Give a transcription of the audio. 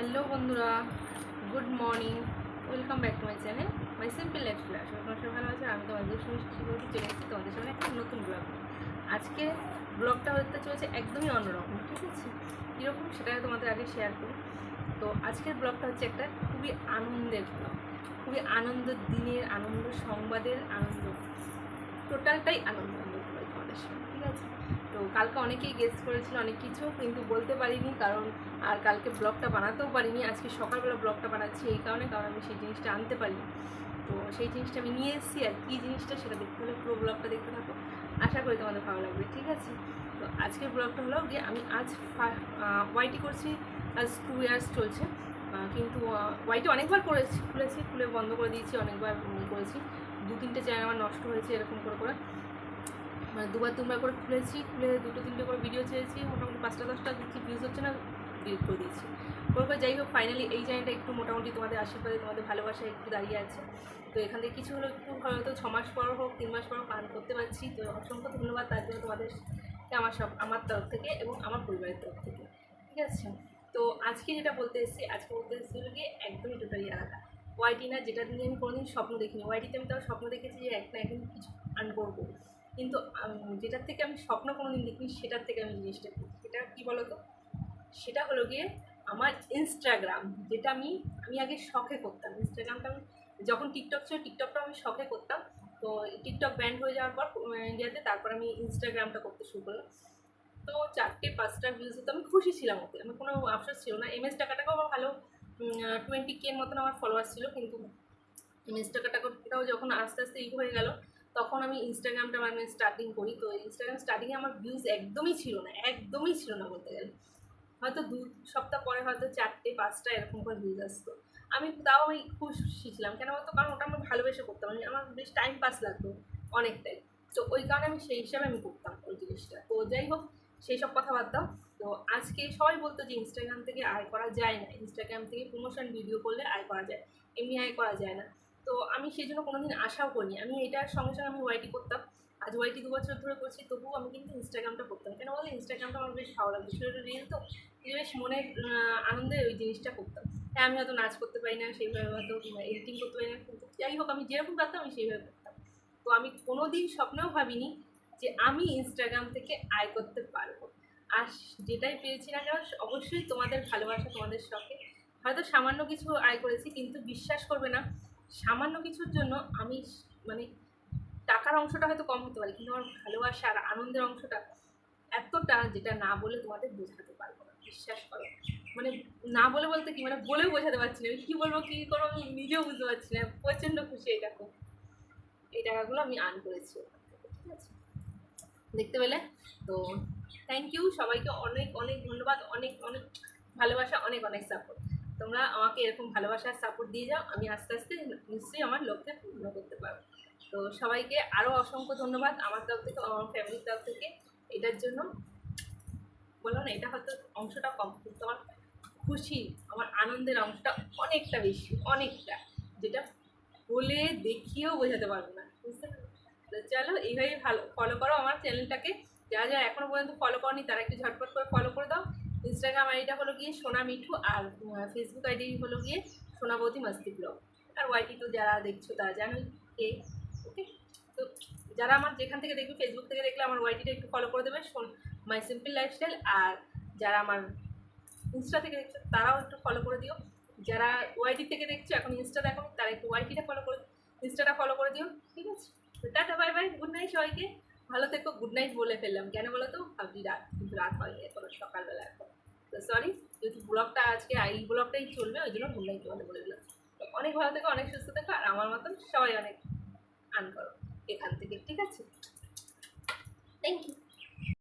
Hello বন্ধুরা, good morning, welcome back to my channel, my simple life flash আপনার সবাই ভালো আছে আমি তোমাদের সঙ্গে শিশুগুলোকে চলে এসেছি তোমাদের সামনে একটা নতুন ব্লগ আজকে ব্লগটা হতে চলেছে একদমই অন্যরকম, ঠিক আছে? কীরকম সেটা তোমাদের আগে শেয়ার করি। তো আজকের ব্লগটা হচ্ছে একটা খুবই আনন্দের ব্লগ খুবই আনন্দ দিনের, আনন্দ সংবাদের আনন্দ টোটালটাই আনন্দ আনন্দ তোমাদের সঙ্গে ঠিক আছে? তো কালকে অনেকেই গেস্ট করেছিল, অনেক কিছু কিন্তু বলতে পারিনি কারণ আর কালকে ব্লগটা বানাতেও পারিনি। আজকে সকালবেলা ব্লগটা বানাচ্ছি এই কারণে, কারণ আমি সেই জিনিসটা আনতে পারিনি। তো সেই জিনিসটা আমি নিয়ে এসেছি আর কী জিনিসটা সেটা দেখতে হলে পুরো ব্লগটা দেখতে থাকো। আশা করি তোমাদের ভালো লাগবে, ঠিক আছে? তো আজকের ব্লগটা হলো যে আমি আজ ওয়াইটি করছি, আজ টু ইয়ার্স চলছে। কিন্তু ওয়াইটি অনেকবার করেছি, খুলেছি, খুলে বন্ধ করে দিয়েছি, অনেকবার করেছি। দু তিনটে চ্যানেল আমার নষ্ট হয়েছে এরকম করে করে। মানে দুবার তিনবার করে খুলেছি, খুলে দুটো তিনটে করে ভিডিও চেয়েছি, মোটামুটি পাঁচটা দশটা কিছু ভিউজ হচ্ছে না ডিলিট করে দিয়েছি। করে যাই হোক ফাইনালি এই চ্যানেলটা একটু মোটামুটি তোমাদের আশীর্বাদে, তোমাদের ভালোবাসায় একটু দাঁড়িয়ে আছে। তো এখান থেকে কিছু হলো একটু হয়তো ছ মাস পর হোক, তিন মাস পর পালন করতে পারছি। তো অসংখ্য ধন্যবাদ তার জন্য তোমাদের আমার সব, আমার তরফ থেকে এবং আমার পরিবারের তরফ থেকে। ঠিক আছে? তো আজকে যেটা বলতে এসেছি, আজকে বলতে এসেছি হলো গিয়ে একদমই টোটালি আলাদা। ওয়াইটি না, যেটা নিয়ে আমি কোনোদিন স্বপ্ন দেখিনি। ওয়াইটিতে আমি তাও স্বপ্ন দেখেছি যে এক না একদিন কিছু আর্ন করব। কিন্তু যেটার থেকে আমি স্বপ্ন কোনো দিন দেখিনি, সেটার থেকে আমি জিনিসটা করি সেটা কী বলো তো সেটা হলো গিয়ে আমার ইনস্টাগ্রাম যেটা আমি আমি আগে শখে করতাম। ইনস্টাগ্রামটা আমি যখন টিকটক ছিল টিকটকটা আমি শখে করতাম। তো টিকটক ব্যান্ড হয়ে যাওয়ার পর ইন্ডিয়াতে তারপর আমি ইনস্টাগ্রামটা করতে শুরু করলাম। তো চারটে, পাঁচটা ভিউজ হতো আমি খুশি ছিলাম ওতে। আমার কোনো আফসোস ছিল না। এম এস টাকাটাকেও আমার ভালো টোয়েন্টি কে মতন আমার ফলোয়ার ছিল, কিন্তু টাকাটাও যখন আস্তে আস্তে ই হয়ে গেল তখন আমি ইনস্টাগ্রামটা মানে স্টার্টিং করি। তো ইনস্টাগ্রাম স্টার্টিংয়ে আমার ভিউজ একদমই ছিল না, একদমই ছিল না বলতে গেলে। হয়তো দু সপ্তাহ পরে হয়তো চারটে, পাঁচটা এরকম করে ভিউজ আসতো। আমি তাও আমি খুশি ছিলাম। কেন বলতো? কারণ ওটা আমার ভালোবেসে করতাম। আমি, আমার বেশ টাইম পাস লাগতো অনেকটাই। তো ওই কারণে আমি সেই হিসাবে আমি করতাম ওই জিনিসটা। তো যাই হোক, সেই সব কথা বাদ তো আজকে সবাই বলতো যে ইনস্টাগ্রাম থেকে আয় করা যায় না। ইনস্টাগ্রাম থেকে প্রমোশন ভিডিও করলে আয় করা যায়। এমনি আয় করা যায় না। তো আমি সেই জন্য কোনোদিন আশাও করিনি। আমি এটার সঙ্গে সঙ্গে আমি ওয়াইটি করতাম। আজ ওয়াইটি দু বছর ধরে করছি তবুও আমি কিন্তু ইনস্টাগ্রামটা করতাম। কেন বলতো ইনস্টাগ্রামটা আমার বেশ ভালো লাগতো। ছোটো রিল তো। বেশ আহ, আনন্দে ওই জিনিসটা করতাম। হ্যাঁ আমি হয়তো নাচ করতে পারি না সেইভাবে হয়তো এডিটিং করতে পারি না কিন্তু যাই হোক আমি যেরকম পারতাম আমি সেইভাবে করতাম। তো আমি কোনো দিন স্বপ্নেও ভাবিনি যে আমি ইনস্টাগ্রাম থেকে আয় করতে পারব। আর যেটাই পেয়েছি না কেন অবশ্যই তোমাদের ভালোবাসা তোমাদের শখে। হয়তো সামান্য কিছু আয় করেছি কিন্তু বিশ্বাস করবে না সামান্য কিছুর জন্য আমি মানে টাকার অংশটা হয়তো কম হতে পারে, কিন্তু আমার ভালোবাসা আর আনন্দের অংশটা এতটা যেটা না বলে তোমাদের বোঝাতে পারব না, বিশ্বাস করো। মানে না বলে বলতে কি মানে বলেও বোঝাতে পারছি না কী বলব কী করব আমি নিজেও বুঝতে পারছি না, প্রচণ্ড খুশি এই টাকা এই টাকাগুলো আমি আর্ন করেছি ঠিক আছে? দেখতে পেলে? তো থ্যাংক ইউ সবাইকে অনেক অনেক ধন্যবাদ, অনেক অনেক ভালোবাসা, অনেক অনেক সাপোর্ট তোমরা আমাকে এরকম ভালোবাসার সাপোর্ট দিয়ে যাও, আমি আস্তে আস্তে নিশ্চয়ই আমার লক্ষ্যে পূর্ণ করতে পারব। তো সবাইকে আরও অসংখ্য ধন্যবাদ আমার তরফ থেকে আমার ফ্যামিলির তরফ থেকে। এটার জন্য বললাম না, এটা হয়তো অংশটা কম, কিন্তু আমার খুশি, আমার আনন্দের অংশটা অনেকটা বেশি, অনেকটা, যেটা বলে দেখিয়েও বোঝাতে পারব না, বুঝতে? তো চলো, এইভাবেই ভালো ফলো করো আমার চ্যানেলটাকে যারা যারা এখনও পর্যন্ত ফলো করনি, তারা একটু ঝটপট করে ফলো করে দাও। ইনস্টাগ্রাম আইডিটা হলো গিয়ে সোনা মিঠু আর ফেসবুক আইডি হলো গিয়ে সোনাবতী মাস্তি ব্লগ। আর ওয়াইটি তো যারা দেখছ তারা জানোই কে ওকে তো যারা আমার যেখান থেকে দেখবে ফেসবুক থেকে দেখলে আমার ওয়াইটিটা একটু ফলো করে দেবে মাই সিম্পল লাইফস্টাইল আর যারা আমার ইনস্টা থেকে দেখছ তারাও একটু ফলো করে দিও। যারা ওয়াইটি থেকে দেখছ এখন ইনস্টা দেখো, তারা একটু ওয়াইটিটা ফলো করে ইনস্টাটা ফলো করে দিও, ঠিক আছে? তো tata bye bye good night সবাইকে। ভালো থেকো গুড নাইট বলে ফেললাম। কেন বলো তো ভাবছি রাত, কিন্তু রাত হয়নি, এখন সকালবেলা এখন। তো সরি যেহেতু ব্লগটা আজকে এই ব্লগটাই চলবে, ওই জন্য গুড নাইট তোমাদের বলে দিলাম। অনেক ভালো থেকো, অনেক সুস্থ থেকো, আর আমার মতন সবাই অনেক আন করো এখান থেকে, ঠিক আছে? Thank you